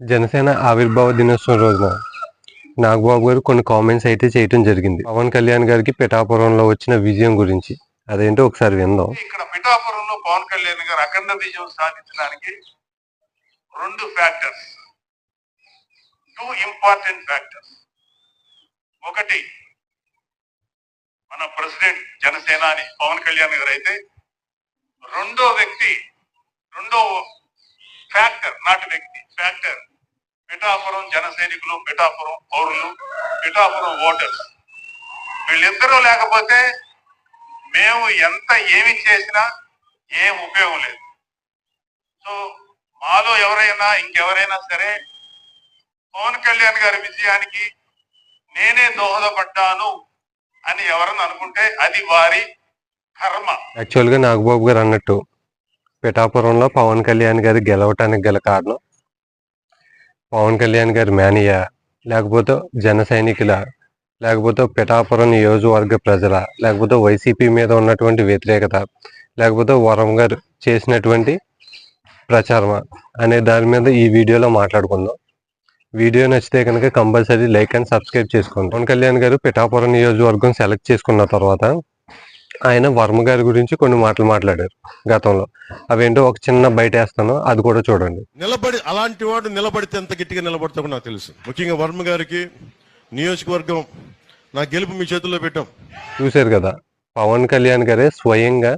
జనసేన ఆవిర్భావ దినోత్సవం రోజున నాగబాబు గారు కొన్ని కామెంట్స్ అయితే చేయటం జరిగింది. పవన్ కళ్యాణ్ గారికి పిఠాపురంలో వచ్చిన విజయం గురించి అదేంటో ఒకసారి విందాం. ఇక్కడ పిఠాపురంలో పవన్ కళ్యాణ్ గారు అఖండ విజయం సాధించడానికి రెండు ఫ్యాక్టర్స్ టూ ఇంపార్టెంట్ ఫ్యాక్టర్స్ ఒకటి మన ప్రెసిడెంట్ జనసేనాని పవన్ కళ్యాణ్ గారు అయితే రెండో వ్యక్తి రెండో ఫ్యాక్టర్ నాటి వ్యక్తి ఫ్యాక్టర్ పిఠాపురం జన సైనికులు పిఠాపురం పౌరులు పిఠాపురం ఓటర్స్. వీళ్ళిద్దరూ లేకపోతే మేము ఎంత ఏమి చేసినా ఏం ఉపయోగం లేదు. సో మాలో ఎవరైనా ఇంకెవరైనా సరే పవన్ కళ్యాణ్ గారి విజయానికి నేనే దోహదపడ్డాను అని ఎవరన్నా అనుకుంటే అది వారి కర్మ. యాక్చువల్గా నాగబాబు గారు అన్నట్టు పిఠాపురంలో పవన్ కళ్యాణ్ గారి గెలవటానికి గల కారణం పవన్ కళ్యాణ్ గారి మేనియా లేకపోతే జన సైనికుల లేకపోతే పిఠాపురం నియోజకవర్గ ప్రజల లేకపోతే వైసీపీ మీద ఉన్నటువంటి వ్యతిరేకత లేకపోతే వరం గారు చేసినటువంటి ప్రచారమా అనే దాని మీద ఈ వీడియోలో మాట్లాడుకుందాం. వీడియో నచ్చితే కనుక కంపల్సరీ లైక్ అండ్ సబ్స్క్రైబ్ చేసుకోండి. పవన్ కళ్యాణ్ గారు పిఠాపురం నియోజకవర్గం సెలెక్ట్ చేసుకున్న తర్వాత ఆయన వర్మ గారి గురించి కొన్ని మాటలు మాట్లాడారు గతంలో. అవేంటో ఒక చిన్న బయట వేస్తాను అది కూడా చూడండి. నిలబడి అలాంటి వాడు నిలబడితే ఎంత గట్టిగా నిలబడతాడో నాకు తెలుసు. ముఖ్యంగా వర్మ గారికి నియోజకవర్గం నా గెలుపు మీ చేతుల్లో పెట్టాం. చూశారు కదా పవన్ కళ్యాణ్ గారే స్వయంగా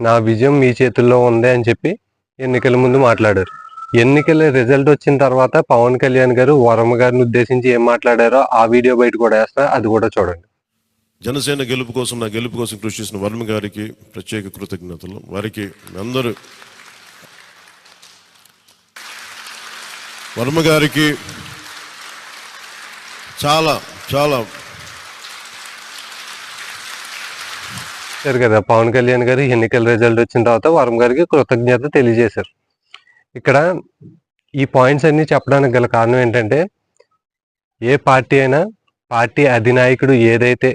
నా విజయం మీ చేతుల్లో ఉంది అని చెప్పి ఎన్నికల ముందు మాట్లాడారు. ఎన్నికల రిజల్ట్ వచ్చిన తర్వాత పవన్ కళ్యాణ్ గారు వరమ గారిని ఉద్దేశించి ఏం మాట్లాడారో ఆ వీడియో బయట కూడా వేస్తా అది కూడా చూడండి. జనసేన గెలుపు కోసం నా గెలుపు కోసం కృషి చేసిన వర్మ గారికి ప్రత్యేక కృతజ్ఞతలు. వారికి అందరూ వర్మ గారికి చాలా చాలా సరే కదా పవన్ కళ్యాణ్ గారు ఎన్నికల రిజల్ట్ వచ్చిన తర్వాత వరం గారికి కృతజ్ఞత తెలియజేశారు. ఇక్కడ ఈ పాయింట్స్ అన్ని చెప్పడానికి గల కారణం ఏంటంటే ఏ పార్టీ అయినా పార్టీ అధినాయకుడు ఏదైతే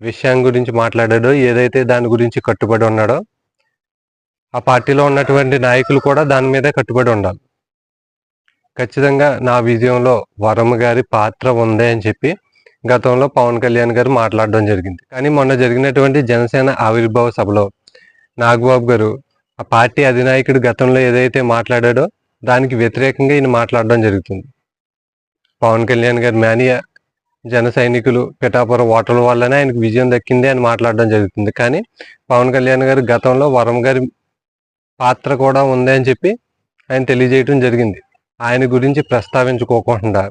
విషయం గురించి మాట్లాడాడో ఏదైతే దాని గురించి కట్టుబడి ఉన్నాడో ఆ పార్టీలో ఉన్నటువంటి నాయకులు కూడా దాని మీదే కట్టుబడి ఉండాలి. ఖచ్చితంగా నా విజయంలో వరమ గారి పాత్ర ఉంది అని చెప్పి గతంలో పవన్ కళ్యాణ్ గారు మాట్లాడడం జరిగింది. కానీ మొన్న జరిగినటువంటి జనసేన ఆవిర్భావ సభలో నాగబాబు గారు ఆ పార్టీ అధినాయకుడు గతంలో ఏదైతే మాట్లాడాడో దానికి వ్యతిరేకంగా ఈయన మాట్లాడడం జరుగుతుంది. పవన్ కళ్యాణ్ గారి మేనియా జన సైనికులు పిఠాపురం ఓటర్ల వల్లనే ఆయనకు విజయం దక్కింది అని మాట్లాడడం జరుగుతుంది. కానీ పవన్ కళ్యాణ్ గారు గతంలో వరం గారి పాత్ర కూడా ఉంది అని చెప్పి ఆయన తెలియజేయడం జరిగింది. ఆయన గురించి ప్రస్తావించుకోకుండా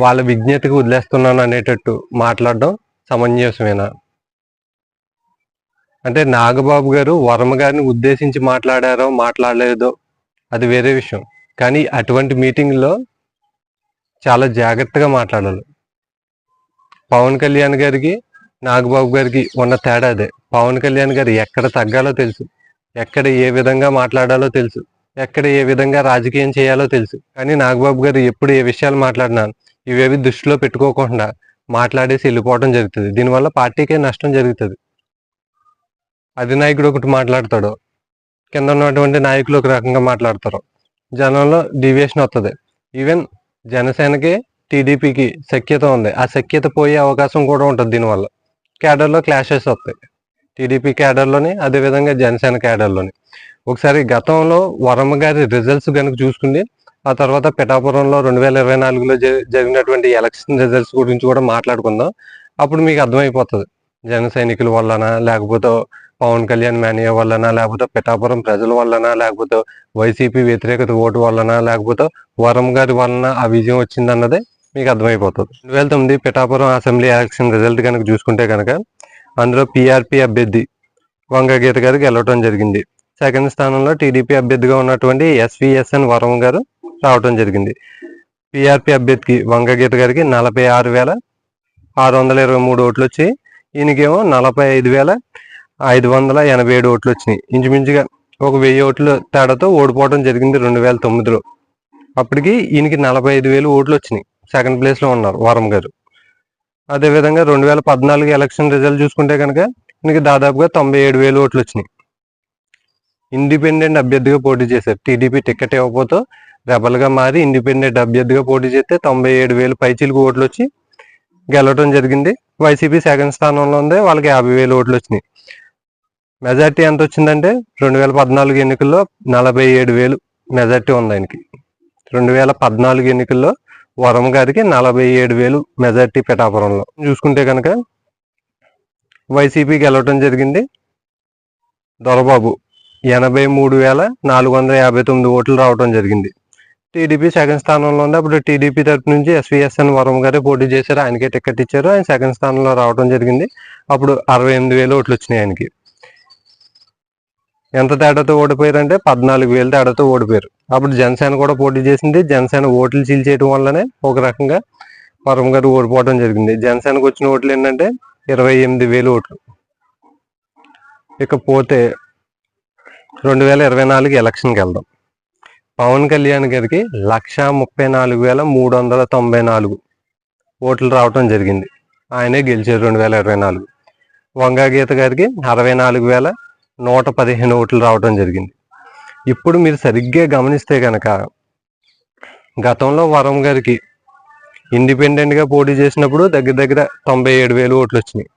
వాళ్ళ విజ్ఞతకు వదిలేస్తున్నాను అనేటట్టు మాట్లాడడం సమంజసమేనా? అంటే నాగబాబు గారు వరమ గారిని ఉద్దేశించి మాట్లాడారో మాట్లాడలేదో అది వేరే విషయం. కానీ అటువంటి మీటింగ్లో చాలా జాగ్రత్తగా మాట్లాడాలి. పవన్ కళ్యాణ్ గారికి నాగబాబు గారికి ఉన్న తేడా అదే. పవన్ కళ్యాణ్ గారు ఎక్కడ తగ్గాలో తెలుసు. ఎక్కడ ఏ విధంగా మాట్లాడాలో తెలుసు. ఎక్కడ ఏ విధంగా రాజకీయం చేయాలో తెలుసు. కానీ నాగబాబు గారు ఎప్పుడు ఏ విషయాలు మాట్లాడినా ఇవేవి దృష్టిలో పెట్టుకోకుండా మాట్లాడేసి వెళ్ళిపోవడం జరుగుతుంది. దీనివల్ల పార్టీకే నష్టం జరుగుతుంది. అధినాయకుడు ఒకటి మాట్లాడతాడు. కింద ఉన్నటువంటి నాయకులు ఒక రకంగా మాట్లాడతారు. జనంలో డివియేషన్ వస్తుంది ఈవెన్ జనసేనకే టీడీపీకి సఖ్యత ఉంది. ఆ సఖ్యత పోయే అవకాశం కూడా ఉంటుంది దీనివల్ల. క్యాడర్లో క్లాషెస్ వస్తాయి. టీడీపీ క్యాడర్లోని అదేవిధంగా జనసేన క్యాడర్లోని. ఒకసారి గతంలో వరమ్మ గారి రిజల్ట్స్ కనుక చూసుకుంటే ఆ తర్వాత పిఠాపురంలో రెండు వేల ఇరవై నాలుగులో జరిగినటువంటి ఎలక్షన్ రిజల్ట్స్ గురించి కూడా మాట్లాడుకుందాం. అప్పుడు మీకు అర్థమైపోతుంది. జన సైనికుల వల్లనా లేకపోతే పవన్ కళ్యాణ్ మేనియా వల్లనా లేకపోతే పిఠాపురం ప్రజల వల్లనా లేకపోతే వైసీపీ వ్యతిరేకత ఓటు వల్లనా లేకపోతే వరం గారి వలన ఆ విజయం వచ్చిందన్నదే మీకు అర్థమైపోతుంది. రెండు వేల తొమ్మిది పిఠాపురం అసెంబ్లీ ఎలక్షన్ రిజల్ట్ కనుక చూసుకుంటే కనుక అందులో పీఆర్పీ అభ్యర్థి వంగ గీత గారు గెలవటం జరిగింది. సెకండ్ స్థానంలో టీడీపీ అభ్యర్థిగా ఉన్నటువంటి ఎస్విఎస్ఎన్ వరం గారు రావటం జరిగింది. పీఆర్పీ అభ్యర్థికి వంగగీత గారికి నలభై ఆరు వేల ఆరు వందల ఇరవై మూడు ఓట్లు వచ్చి ఈయనకేమో నలభై ఐదు వేల ఐదు వందల ఎనభై ఏడు ఓట్లు వచ్చినాయి. ఇంచుమించుగా ఒక వెయ్యి ఓట్ల తేడాతో ఓడిపోవడం జరిగింది రెండు వేల తొమ్మిదిలో. అప్పటికి ఈయనకి నలభై ఐదు వేలు ఓట్లు వచ్చినాయి. సెకండ్ ప్లేస్లో ఉన్నారు వరం గారు. అదేవిధంగా రెండు వేల పద్నాలుగు ఎలక్షన్ రిజల్ట్ చూసుకుంటే కనుక ఈయనకి దాదాపుగా తొంభై ఏడు వేలు ఓట్లు వచ్చినాయి. ఇండిపెండెంట్ అభ్యర్థిగా పోటీ చేశారు. టీడీపీ టికెట్ ఇవ్వకపోతే రెబల్గా మారి ఇండిపెండెంట్ అభ్యర్థిగా పోటీ చేస్తే తొంభై ఏడు వేలు పైచీలకు ఓట్లు వచ్చి గెలవడం జరిగింది. వైసీపీ సెకండ్ స్థానంలో ఉంది. వాళ్ళకి యాభై వేలు ఓట్లు వచ్చినాయి. మెజార్టీ ఎంత వచ్చిందంటే రెండు వేల పద్నాలుగు ఎన్నికల్లో నలభై ఏడు వేలు మెజార్టీ ఉంది ఆయనకి. రెండు వేల పద్నాలుగు ఎన్నికల్లో వరం గారికి నలభై ఏడు వేలు మెజార్టీ పిఠాపురంలో. చూసుకుంటే కనుక వైసీపీకి వెళ్ళటం జరిగింది. దొరబాబు ఎనభై మూడు వేల నాలుగు వందల యాభై తొమ్మిది ఓట్లు రావడం జరిగింది. టీడీపీ సెకండ్ స్థానంలో ఉంది. అప్పుడు టీడీపీ తరపు నుంచి ఎస్వీఎస్ఎన్ వరం గారే పోటీ చేశారు. ఆయనకే టికెట్ ఇచ్చారు. ఆయన సెకండ్ స్థానంలో రావడం జరిగింది. అప్పుడు అరవై ఎనిమిది వేలు ఓట్లు వచ్చినాయి ఆయనకి. ఎంత తేడాతో ఓడిపోయారంటే పద్నాలుగు వేలు తేడాతో ఓడిపోయారు. అప్పుడు జనసేన కూడా పోటీ చేసింది. జనసేన ఓట్లు చీల్చేయడం వల్లనే ఒక రకంగా పరమ గారు ఓడిపోవడం జరిగింది. జనసేనకు వచ్చిన ఓట్లు ఏంటంటే ఇరవై ఎనిమిది వేలు ఓట్లు. ఇకపోతే రెండు వేల ఇరవై నాలుగు ఎలక్షన్కి వెళ్దాం. పవన్ కళ్యాణ్ గారికి లక్ష ముప్పై నాలుగు వేల మూడు వందల తొంభై నాలుగు ఓట్లు రావటం జరిగింది. ఆయనే గెలిచారు రెండు వేల ఇరవై నాలుగు. వంగా గీత గారికి అరవై నాలుగు వేల నూట పదిహేను ఓట్లు రావడం జరిగింది. ఇప్పుడు మీరు సరిగ్గా గమనిస్తే కనుక గతంలో వరం గారికి ఇండిపెండెంట్గా పోటీ చేసినప్పుడు దగ్గర దగ్గర తొంభై ఏడు వేలు ఓట్లు వచ్చినాయి.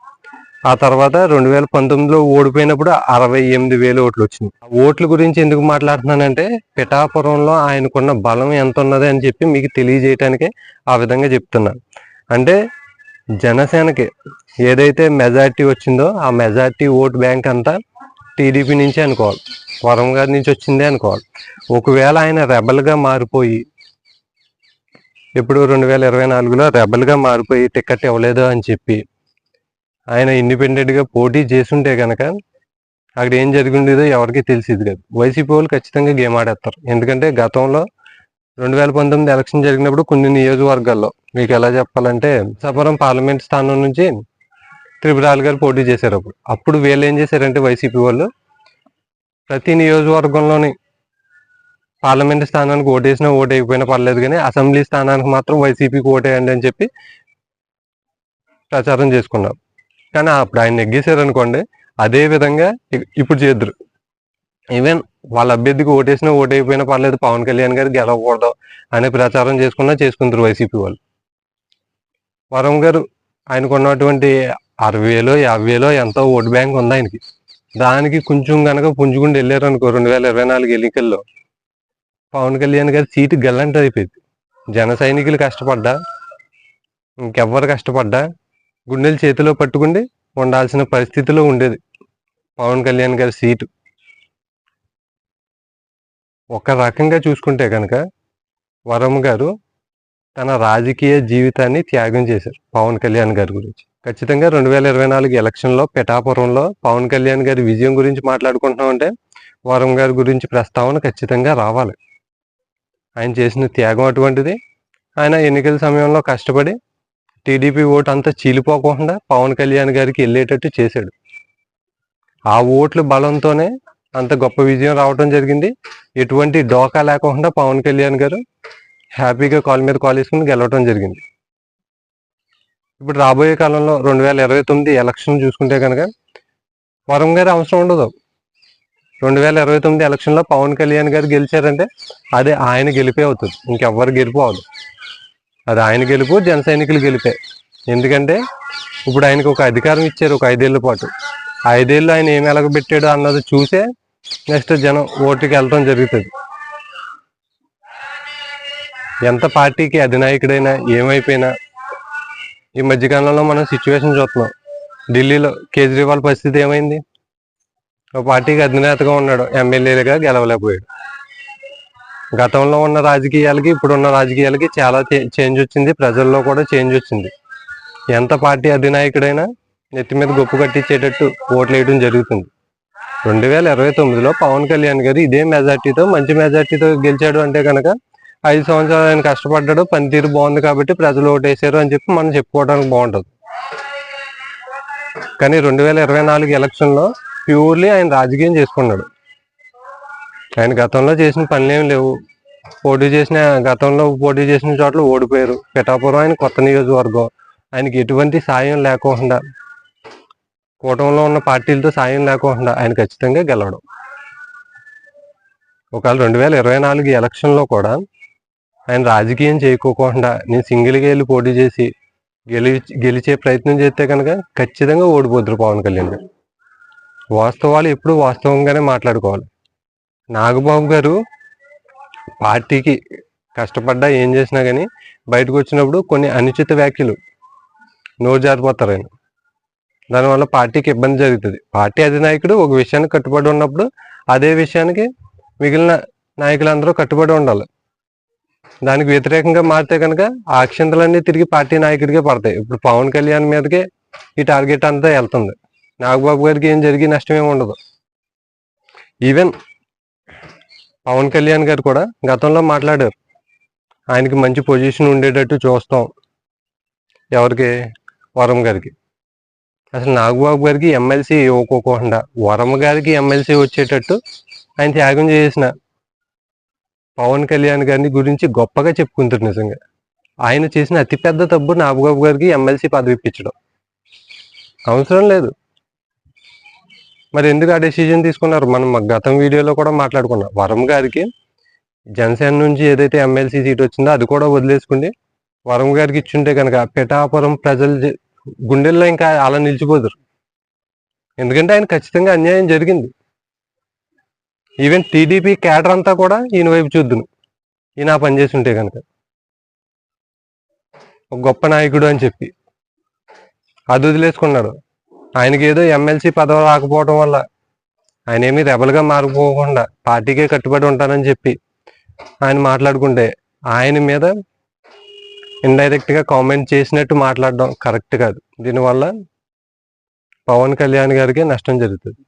ఆ తర్వాత రెండు వేల పంతొమ్మిదిలో ఓడిపోయినప్పుడు అరవై ఎనిమిది వేలు ఓట్లు వచ్చినాయి. ఓట్ల గురించి ఎందుకు మాట్లాడుతున్నానంటే పిఠాపురంలో ఆయనకున్న బలం ఎంత ఉన్నది అని చెప్పి మీకు తెలియజేయటానికే ఆ విధంగా చెప్తున్నాను అంటే జనసేనకి ఏదైతే మెజార్టీ వచ్చిందో ఆ మెజార్టీ ఓట్ బ్యాంక్ అంతా టీడీపీ నుంచి అనుకోవాలి. వరం గారి నుంచి వచ్చిందే అనుకోవాలి. ఒకవేళ ఆయన రెబల్గా మారిపోయి ఇప్పుడు రెండు వేల ఇరవై నాలుగులో రెబల్గా మారిపోయి టికెట్ ఇవ్వలేదు అని చెప్పి ఆయన ఇండిపెండెంట్గా పోటీ చేసుంటే కనుక అక్కడ ఏం జరిగిండేదో ఎవరికి తెలిసేది కాదు. వైసీపీ వాళ్ళు ఖచ్చితంగా గేమ్ ఆడేస్తారు. ఎందుకంటే గతంలో రెండు వేల పంతొమ్మిది ఎలక్షన్ జరిగినప్పుడు కొన్ని నియోజకవర్గాల్లో మీకు ఎలా చెప్పాలంటే సపరం పార్లమెంట్ స్థానం నుంచి త్రిపురాలు గారు పోటీ చేశారు అప్పుడు. అప్పుడు వీళ్ళు ఏం చేశారంటే వైసీపీ వాళ్ళు ప్రతి నియోజకవర్గంలోని పార్లమెంట్ స్థానానికి ఓటేసినా ఓటైపోయినా పర్లేదు కానీ అసెంబ్లీ స్థానానికి మాత్రం వైసీపీకి ఓటేయండి అని చెప్పి ప్రచారం చేసుకున్నారు. కానీ అప్పుడు ఆయన నెగ్గేశారు అనుకోండి అదే విధంగా ఇప్పుడు చేద్దరు. ఈవెన్ వాళ్ళ అభ్యర్థికి ఓటేసినా ఓటైపోయినా పర్లేదు పవన్ కళ్యాణ్ గారు గెలవకూడదు అనే ప్రచారం చేసుకున్నా చేసుకుంటారు వైసీపీ వాళ్ళు. వరం గారు ఆయనకున్నటువంటి అరవై వేలో యాభై వేలో ఎంతో ఓటు బ్యాంక్ ఉంది ఆయనకి. దానికి కొంచెం గనక పుంజుకుంటూ వెళ్ళారు అనుకో రెండు వేల ఇరవై నాలుగు ఎన్నికల్లో పవన్ కళ్యాణ్ గారి సీటు గల్లంట అయిపోయింది. జన సైనికులు కష్టపడ్డా ఇంకెవ్వరు కష్టపడ్డా గుండెలు చేతిలో పట్టుకుండి ఉండాల్సిన పరిస్థితిలో ఉండేది పవన్ కళ్యాణ్ గారి సీటు. ఒక రకంగా చూసుకుంటే కనుక వరము గారు తన రాజకీయ జీవితాన్ని త్యాగం చేశారు పవన్ కళ్యాణ్ గారి గురించి. ఖచ్చితంగా రెండు వేల ఇరవై నాలుగు ఎలక్షన్లో పిఠాపురంలో పవన్ కళ్యాణ్ గారి విజయం గురించి మాట్లాడుకుంటున్నామంటే వరం గారి గురించి ప్రస్తావన ఖచ్చితంగా రావాలి. ఆయన చేసిన త్యాగం అటువంటిది. ఆయన ఎన్నికల సమయంలో కష్టపడి టీడీపీ ఓటు అంతా చీలిపోకుండా పవన్ కళ్యాణ్ గారికి వెళ్ళేటట్టు చేశాడు. ఆ ఓట్ల బలంతోనే అంత గొప్ప విజయం రావడం జరిగింది. ఎటువంటి డోకా లేకుండా పవన్ కళ్యాణ్ గారు హ్యాపీగా కాల్ మీద కాల్ వేసుకుని గెలవడం జరిగింది. ఇప్పుడు రాబోయే కాలంలో రెండు వేల ఇరవై తొమ్మిది ఎలక్షన్ చూసుకుంటే కనుక వరం గారి అవసరం ఉండదు. రెండు వేల ఇరవై తొమ్మిది ఎలక్షన్లో పవన్ కళ్యాణ్ గారు గెలిచారంటే అది ఆయన గెలిపే అవుతుంది. ఇంకెవ్వరు గెలుపు అవదు అది ఆయన గెలుపు జన సైనికులు గెలిపే. ఎందుకంటే ఇప్పుడు ఆయనకు ఒక అధికారం ఇచ్చారు ఒక ఐదేళ్ళ పాటు. ఐదేళ్ళు ఆయన ఏం ఎలగబెట్టాడు అన్నది చూసే నెక్స్ట్ జనం ఓటుకి వెళ్ళటం జరుగుతుంది. ఎంత పార్టీకి అధినాయకుడైనా ఏమైపోయినా ఈ మధ్యకాలంలో మనం సిచ్యువేషన్ చూస్తున్నాం. ఢిల్లీలో కేజ్రీవాల్ పరిస్థితి ఏమైంది? ఒక పార్టీకి అధినేతగా ఉన్నాడు ఎమ్మెల్యేలుగా గెలవలేకపోయాడు. గతంలో ఉన్న రాజకీయాలకి ఇప్పుడున్న రాజకీయాలకి చాలా చేంజ్ వచ్చింది ప్రజల్లో కూడా చేంజ్ వచ్చింది. ఎంత పార్టీ అధినాయకుడైనా నెత్తి మీద గొప్ప కట్టించేటట్టు ఓట్లు వేయడం జరుగుతుంది. రెండు వేల ఇరవై తొమ్మిదిలో పవన్ కళ్యాణ్ గారు ఇదే మెజార్టీతో మంచి మెజార్టీతో గెలిచాడు అంటే కనుక ఐదు సంవత్సరాలు ఆయన కష్టపడ్డాడు పనితీరు బాగుంది కాబట్టి ప్రజలు ఓటేశారు అని చెప్పి మనం చెప్పుకోవడానికి బాగుంటుంది. కానీ రెండు వేల ఇరవై నాలుగు ఎలక్షన్లో ప్యూర్లీ ఆయన రాజకీయం చేసుకున్నాడు. ఆయన గతంలో చేసిన పనులేం లేవు. పోటీ చేసిన గతంలో పోటీ చేసిన చోట్ల ఓడిపోయారు. పిఠాపురం ఆయన కొత్త నియోజకవర్గం. ఆయనకి ఎటువంటి సాయం లేకుండా కూటమిలో ఉన్న పార్టీలతో సాయం లేకుండా ఆయన ఖచ్చితంగా గెలవడం. ఒకవేళ రెండు వేల ఇరవై నాలుగు ఎలక్షన్లో కూడా ఆయన రాజకీయం చేయకోకుండా నేను సింగిల్గా వెళ్ళి పోటీ చేసి గెలి గెలిచే ప్రయత్నం చేస్తే కనుక ఖచ్చితంగా ఓడిపోతురు పవన్ కళ్యాణ్ గారు. వాస్తవాలు ఎప్పుడు వాస్తవంగానే మాట్లాడుకోవాలి. నాగబాబు గారు పార్టీకి కష్టపడ్డా ఏం చేసినా కానీ బయటకు వచ్చినప్పుడు కొన్ని అనుచిత వ్యాఖ్యలు నోరు జారిపోతారు ఆయన. దానివల్ల పార్టీకి ఇబ్బంది జరుగుతుంది. పార్టీ అధినాయకుడు ఒక విషయానికి కట్టుబడి ఉన్నప్పుడు అదే విషయానికి మిగిలిన నాయకులందరూ కట్టుబడి ఉండాలి. దానికి వ్యతిరేకంగా మారితే కనుక ఆ క్షింతలన్నీ తిరిగి పార్టీ నాయకుడికే పడతాయి. ఇప్పుడు పవన్ కళ్యాణ్ మీదకే ఈ టార్గెట్ అంతా వెళ్తుంది. నాగబాబు గారికి ఏం జరిగి నష్టం ఏమి ఉండదు. ఈవెన్ పవన్ కళ్యాణ్ గారు కూడా గతంలో మాట్లాడారు. ఆయనకి మంచి పొజిషన్ ఉండేటట్టు చూస్తాం ఎవరికి? వరం గారికి. అసలు నాగబాబు గారికి ఎమ్మెల్సీ ఇవ్వకోకుండా వరం గారికి ఎమ్మెల్సీ వచ్చేటట్టు ఆయన త్యాగం చేసిన పవన్ కళ్యాణ్ గారిని గురించి గొప్పగా చెప్పుకుంటారు నిజంగా. ఆయన చేసిన అతిపెద్ద తప్పు నాబుబాబు గారికి ఎమ్మెల్సీ పదవి ఇప్పించడం. అవసరం లేదు. మరి ఎందుకు ఆ డెసిజన్ తీసుకున్నారు? మనం గతం వీడియోలో కూడా మాట్లాడుకున్నాం. వరం గారికి జనసేన నుంచి ఏదైతే ఎమ్మెల్సీ సీట్ వచ్చిందో అది కూడా వదిలేసుకుని వరం గారికి ఇచ్చుంటే కనుక పిఠాపురం ప్రజలు గుండెల్లో ఇంకా అలా నిలిచిపోదురు. ఎందుకంటే ఆయన ఖచ్చితంగా అన్యాయం జరిగింది. ఈవెన్ టీడీపీ క్యాడర్ అంతా కూడా ఈయన వైపు చూద్దును. ఈయన ఆ పని చేసి ఉంటే కనుక. ఒక గొప్ప నాయకుడు అని చెప్పి. అది వదిలేసుకున్నాడు. ఆయనకి ఏదో ఎమ్మెల్సీ పదవి రాకపోవడం వల్ల ఆయన ఏమి రెబల్గా మారిపోకుండా పార్టీకే కట్టుబడి ఉంటానని చెప్పి ఆయన మాట్లాడుకుంటే ఆయన మీద ఇండైరెక్ట్గా కామెంట్ చేసినట్టు మాట్లాడడం కరెక్ట్ కాదు. దీనివల్ల పవన్ కళ్యాణ్ గారికి నష్టం జరుగుతుంది.